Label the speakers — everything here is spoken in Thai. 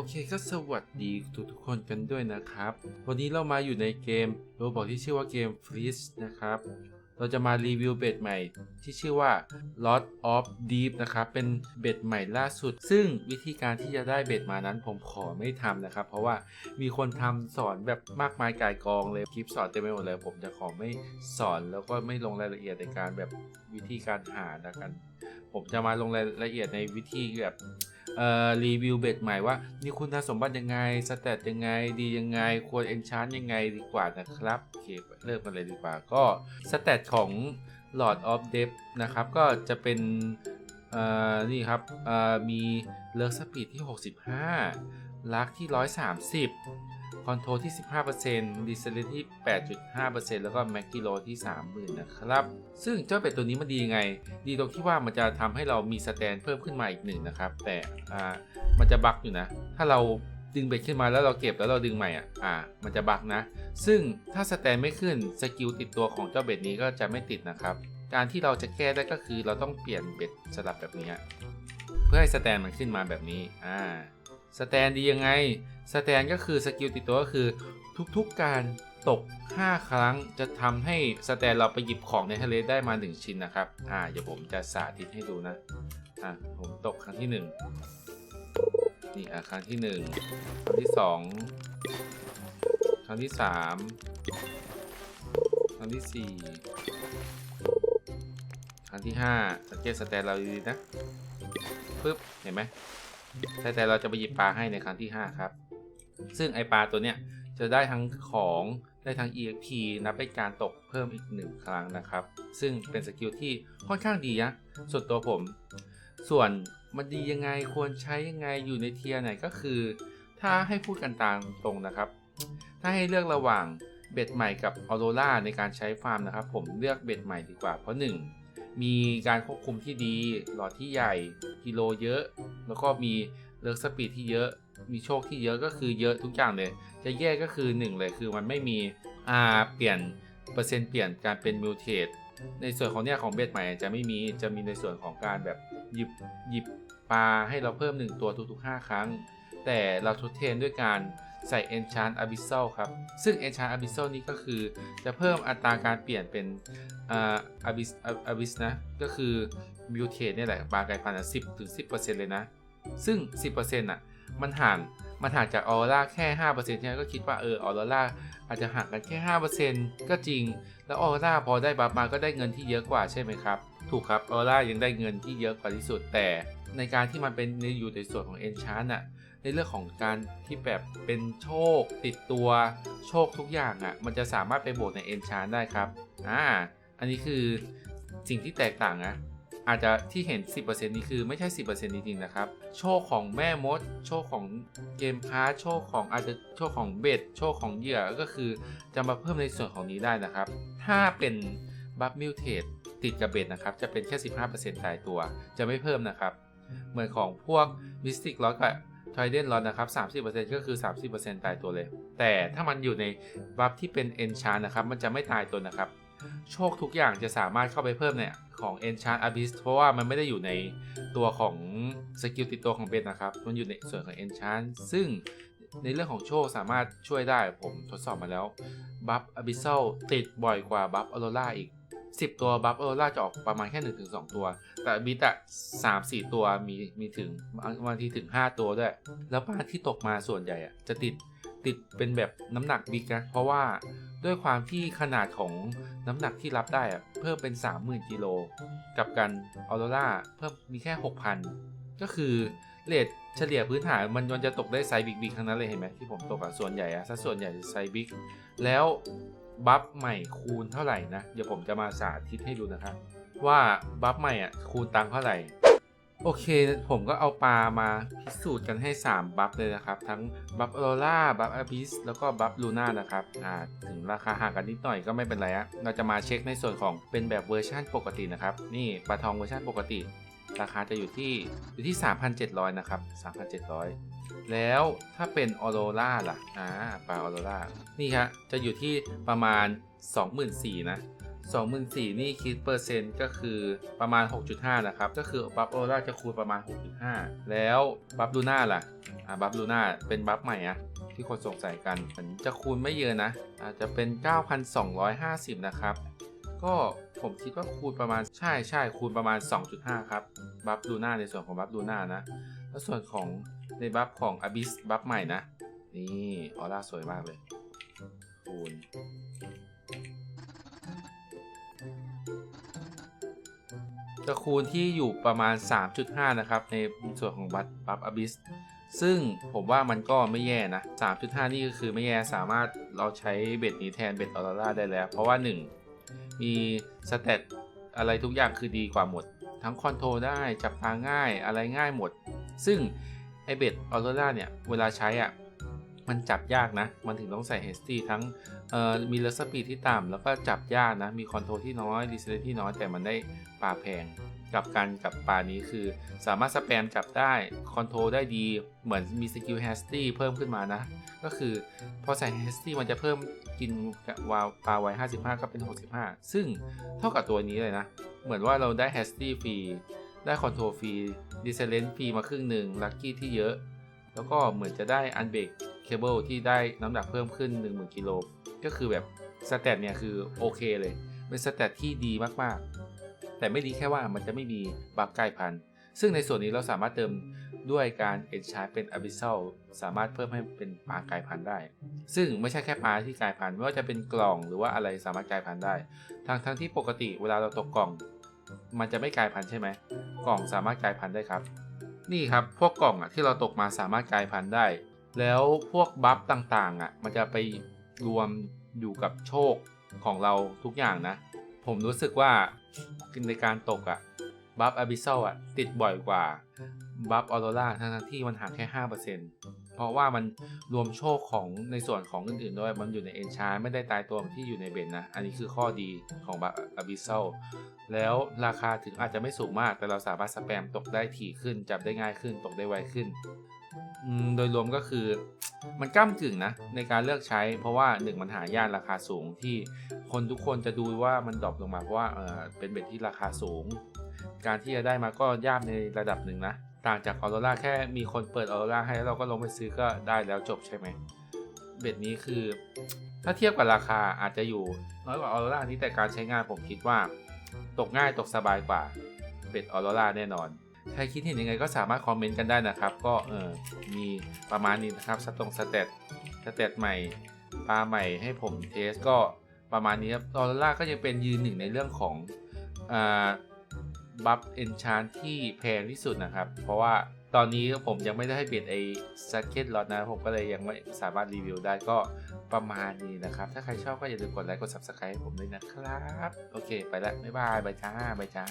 Speaker 1: โอเคก็สวัสดีทุกทุกๆคนกันด้วยนะครับ วันนี้เรามาอยู่ในเกมโรบอกที่ชื่อว่าเกม f r e e z นะครับ เราจะมารีวิวเบ็ดใหม่ที่ชื่อว่า Lot of Deep นะครับ เป็นเบ็ดใหม่ล่าสุด ซึ่งวิธีการที่จะได้เบ็ดมานั้นผมขอไม่ทำนะครับ เพราะว่ามีคนทำสอนแบบมากมายกายกองเลยคลิปสอนเต็มไปหมดเลย ผมจะขอไม่สอนแล้วก็ไม่ลงรายละเอียดในการแบบวิธีการหานะกัน ผมจะมาลงรายละเอียดในวิธีแบบ รีวิวเบ็ดใหม่ว่ามีคุณสมบัติยังไงสเตตยังไงดียังไง ควรเอนชานยังไงดีกว่านะครับโอเคเริ่มกันเลยดีกว่าก็สเตตของ Lord of d e p นะครับ ก็จะเป็นนี่ครับมีเลิร์สปีดที่ 65 ลักที่ 130 คอนโทรที่ 15%ดีเซลที่8.5%แล้วก็แม็กกิโลที่ 30,000 นะครับ ซึ่งเจ้าเป็ดตัวนี้มันดียังไง ดีตรงที่ว่ามันจะทำให้เรามีสแตนเพิ่มขึ้นมาอีกหนึ่งนะครับ แต่อ่ามันจะบักอยู่นะ ถ้าเราดึงเบ็ดขึ้นมาแล้วเราเก็บแล้วเราดึงใหม่อะ อ่า มันจะบักนะ ซึ่งถ้าสแตนไม่ขึ้นสกิลติดตัวของเจ้าเบ็ดนี้ก็จะไม่ติดนะครับ การที่เราจะแก้ได้ก็คือเราต้องเปลี่ยนเบ็ดสลับแบบนี้ เพื่อให้สแตนมันขึ้นมาแบบนี้ อ่า สแตนดียังไง สแตนก็คือสกิลติดตัวก็คือ ทุกๆการตก 5 ครั้งจะทำให้สแตนเราไปหยิบของในทะเลได้มา 1 ชิ้นนะครับ อ่า เดี๋ยวผมจะสาธิตให้ดูนะ อ่าผมตกครั้งที่ 1 นี่อะครั้งที่ 1 ครั้งที่ 2 ครั้งที่ 3 ครั้งที่ 4 ครั้งที่ 5 สังเกตสแตนเราดีๆนะปึ๊บ เห็นไหม แต่แต่เราจะไปหยิบปลาให้ในครั้งที่ 5 ครับ ซึ่งไอปลาตัวเนี้ยจะได้ทั้งของได้ทั้ง EXP นับเป็นการตกเพิ่มอีกหนึ่งครั้งนะครับ ซึ่งเป็นสกิลที่ค่อนข้างดีนะส่วนตัวผม ส่วนมันดียังไงควรใช้ยังไงอยู่ในเทียร์ไหนก็คือ ถ้าให้พูดกันตามตรงนะครับ ถ้าให้เลือกระหว่างเบ็ดใหม่กับออโรราในการใช้ฟาร์มนะครับ ผมเลือกเบ็ดใหม่ดีกว่าเพราะหนึ่ง มีการควบคุมที่ดี หลอดที่ใหญ่ กิโลเยอะ แล้วก็มีเลิกสปีดที่เยอะ มีโชคที่เยอะก็คือเยอะทุกอย่างเลย จะแย่ก็คือ 1 เลยคือมันไม่มีอ่าเปลี่ยนเปอร์เซ็นต์เปลี่ยนการเป็นมิวเทตในส่วนของเนี่ยของเบ็ดใหม่จะไม่มี จะมีในส่วนของการแบบหยิบหยิบปลาให้เราเพิ่ม 1 ตัวทุกๆ 5 ครั้ง แต่เราทดแทนด้วยการ ใส่ Enchant Abyssal ครับ ซึ่ง Enchant Abyssal นี้ก็คือจะเพิ่มอัตราการเปลี่ยนเป็นอา Abyss Abyss นะ ก็คือ Mutate เนี่ยแหละปลากลายพันธุ์อะ10ถึง10%เลยนะ ซึ่ง10%อะมันห่างมันห่างจากออร่าแค่5%ใช่ไหมก็คิดว่าเออออร่าอาจจะห่างกันแค่5%ก็จริง แล้วออร่าพอได้บัฟมาก็ได้เงินที่เยอะกว่าใช่ไหมครับ ถูกครับออร่ายังได้เงินที่เยอะกว่าที่สุดแต่ในการที่มันเป็นในอยู่ในส่วนของเอนชาร์นอะ ในเรื่องของการที่แบบเป็นโชค ติดตัวโชคทุกอย่างอะมันจะสามารถไปบวกในเอนชานได้ครับอ่าอันนี้คือสิ่งที่แตกต่างนะอาจจะที่เห็น 10%นี้คือไม่ใช่ 10%จริงๆนะครับ โชคของแม่มด โชคของเกมพาร์โชคของอาจจะโชคของเบ็ด โชคของเหยื่อก็คือจะมาเพิ่มในส่วนของนี้ได้นะครับ ถ้าเป็นบัฟมิวเทตติดกับเบ็ดนะครับ จะเป็นแค่ 15%ตายตัว จะไม่เพิ่มนะครับ เหมือนของพวกมิสติกล็อตกับ ทอยเดนลอตนะครับ 30%ก็คือ 30%ตายตัวเลย แต่ถ้ามันอยู่ในบัฟที่เป็นเอนชานนะครับ มันจะไม่ตายตัวนะครับ โชคทุกอย่างจะสามารถเข้าไปเพิ่มเนี่ยของ Enchant Abyss เพราะว่ามันไม่ได้อยู่ในตัวของสกิลติดตัวของเบนนะครับ มันอยู่ในส่วนของ Enchant ซึ่งในเรื่องของโชคสามารถช่วยได้ผมทดสอบมาแล้ว บัฟ Abyssal ติดบ่อยกว่าบัฟ Aurora อีก 10 ตัวบัฟ Aurora จะออกประมาณแค่ 1-2 ตัว แต่บิตอะ3-4ตัวมีมีถึงบางทีถึง 5 ตัวด้วย แล้วปลาที่ตกมาส่วนใหญ่อะจะติดติดเป็นแบบน้ำหนักบิ๊กนะ เพราะว่าด้วยความที่ขนาดของน้ำหนักที่รับได้อะเพิ่มเป็น 30,000กิโลกับกันออโรราเพิ่มมีแค่ 6,000 ก็คือเลทเฉลี่ยพื้นฐานมันมันจะตกได้ไซส์บิ๊กๆทั้งนั้นเลยเห็นไหมที่ผมตกอะส่วนใหญ่อะสัดส่วนใหญ่ไซส์บิ๊กแล้ว บัฟใหม่คูณเท่าไหร่นะ เดี๋ยวผมจะมาสาธิตให้ดูนะครับ ว่าบัฟใหม่อะคูณตังเท่าไหร่ โอเค ผมก็เอาปลามาพิสูจน์กันให้ 3 บัฟเลยนะครับ ทั้งบัฟออโรราบัฟอ b ิสแล้วก็บัฟลูน่านะครับอ่าถึงราคาห่างกันนิดหน่อยก็ไม่เป็นไรอะเราจะมาเช็คในส่วนของเป็นแบบเวอร์ชันปกตินะครับ นี่ปลาทองเวอร์ชันปกติ ราคาจะอยู่ที่อยู่ที่ 3,700 นะครับ 3,700 แล้วถ้าเป็นออโรราล่ะ อ่า ปลาออโรรานี่ครจะอยู่ที่ประมาณ 24,000นะ24,000นี่คิดเปอร์เซ็นต์ก็คือประมาณ 6.5 นะครับ ก็คือบัฟออร่าจะคูณประมาณ 6.5 แล้วบัฟลูน่าล่ะ อ่า บัฟลูน่าเป็นบัฟใหม่อะที่คนสงสัยกันมันจะคูณไม่เยอะนะ อาจจะเป็น 9,250 นะครับ ก็ผมคิดว่าคูณประมาณใช่ใช่คูณประมาณ 2.5 ครับ บัฟลูน่าในส่วนของบัฟลูน่านะ แล้วส่วนของ ในบัฟของอ b บิสบัฟใหม่นะ นี่ออร่าสวยมากเลยคูณจะคูณที่อยู่ประมาณ 3.5 นะครับ ในส่วนของบัฟบัฟอ b บิสซึ่งผมว่ามันก็ไม่แย่นะ 3.5 นี่ก็คือไม่แย่สามารถเราใช้เบ็ดนี้แทนเบ็ดออร่าได้แล้ว เพราะว่า 1 มีสเตตอะไรทุกอย่างคือดีกว่าหมด ทั้งคอนโทรลได้จับปลาง่ายอะไรง่ายหมด ซึ่ง เบ็ดออโรราเนี่ย เวลาใช้อะมันจับยากนะ มันถึงต้องใส่เฮสตี้ทั้งมีเลสปีดที่ต่ำแล้วก็จับยากนะ มีคอนโทรลที่น้อยดีเซลที่น้อย แต่มันได้ปลาแพงกับการกับปลานี้คือ สามารถสแปมจับได้คอนโทรลได้ดีเหมือนมีสกิลเฮสตี้เพิ่มขึ้นมานะ ก็คือพอใส่เฮสตี้มันจะเพิ่มกินวาวปลาไว้ 55 ก็เป็น 65 ซึ่งเท่ากับตัวนี้เลยนะ เหมือนว่าเราได้เฮสตี้ฟรี ได้คอนโทรลฟรีดิเซเลนฟรีมาครึ่งหนึ่งลัคกี้ที่เยอะ แล้วก็เหมือนจะได้อันเบรกเคเบิลที่ได้น้ำหนักเพิ่มขึ้น 10,000กิโลก็คือแบบสเตตเนี่ยคือโอเคเลย เป็นสเตตที่ดีมากๆ แต่ไม่ดีแค่ว่ามันจะไม่มีบัฟกลายพัน ซึ่งในส่วนนี้เราสามารถเติมด้วยการเอนชาร์เป็น Abyssal สามารถเพิ่มให้เป็นปลากายพันธุ์ได้ ซึ่งไม่ใช่แค่ปลาที่กลายพันธุ์ไม่ว่าจะเป็นกล่องหรือว่าอะไรสามารถกลายพันธุ์ได้ทั้งทั้งที่ปกติเวลาเราตกกล่อง มันจะไม่กลายพันธุ์ใช่ไหมกล่องสามารถกลายพันธุ์ได้ครับ นี่ครับพวกกล่องอะที่เราตกมาสามารถกลายพันธุ์ได้ แล้วพวกบัฟต่างๆอะมันจะไปรวมอยู่กับโชคของเราทุกอย่างนะ ผมรู้สึกว่าในการตกอะบัฟอ b บิ s ซ l อะติดบ่อยกว่าบัฟออโรราทั้งที่มันห่างแค่5%เพราะว่ามันรวมโชคของในส่วนของอื่นๆด้วย มันอยู่ในเอนชาร์ไม่ได้ตายตัวที่อยู่ในเบนนะ อันนี้คือข้อดีของบัฟอบิ s ซ l แล้วราคาถึงอาจจะไม่สูงมาก แต่เราสามารถสแปมตกได้ถี่ขึ้น จับได้ง่ายขึ้น ตกได้ไวขึ้น โดยรวมก็คือมันก้ามกึ่งนะในการเลือกใช้ เพราะว่าหนึ่งมันหายากราคาสูงที่คนทุกคนจะดูว่ามันดรอปลงมาเพราะว่าเออเป็นเบ็ดที่ราคาสูง การที่จะได้มาก็ยากในระดับหนึ่งนะ ต่างจากออโรราแค่มีคนเปิดออโรราให้แล้วเราก็ลงไปซื้อก็ได้แล้วจบใช่ไหมเบ็ดนี้คือ ถ้าเทียบกับราคาอาจจะอยู่น้อยกว่าออโรรานี้แต่การใช้งานผมคิดว่า ตกง่ายตกสบายกว่าเบ็ดออโรราแน่นอน ใครคิดเห็นยังไงก็สามารถคอมเมนต์กันได้นะครับ ก็เออมีประมาณนี้นะครับสตรงสเตตสเตตใหม่ปลาใหม่ให้ผมเทสก็ประมาณนี้ครับออโรราก็ยังเป็นยืนหนึ่งในเรื่องของอ่า บัฟเอนชานที่แพงที่สุดนะครับ เพราะว่าตอนนี้ผมยังไม่ได้ให้เปลี่ยนไอ้ซัคเก็ตล็อตนะ ผมก็เลยยังไม่สามารถรีวิวได้ก็ประมาณนี้นะครับ ถ้าใครชอบก็อย่าลืมกดไลค์กด subscribe ให้ผมด้วยนะครับ โอเค ไปแล้วบ๊ายบาย บายจ้า บายจ้า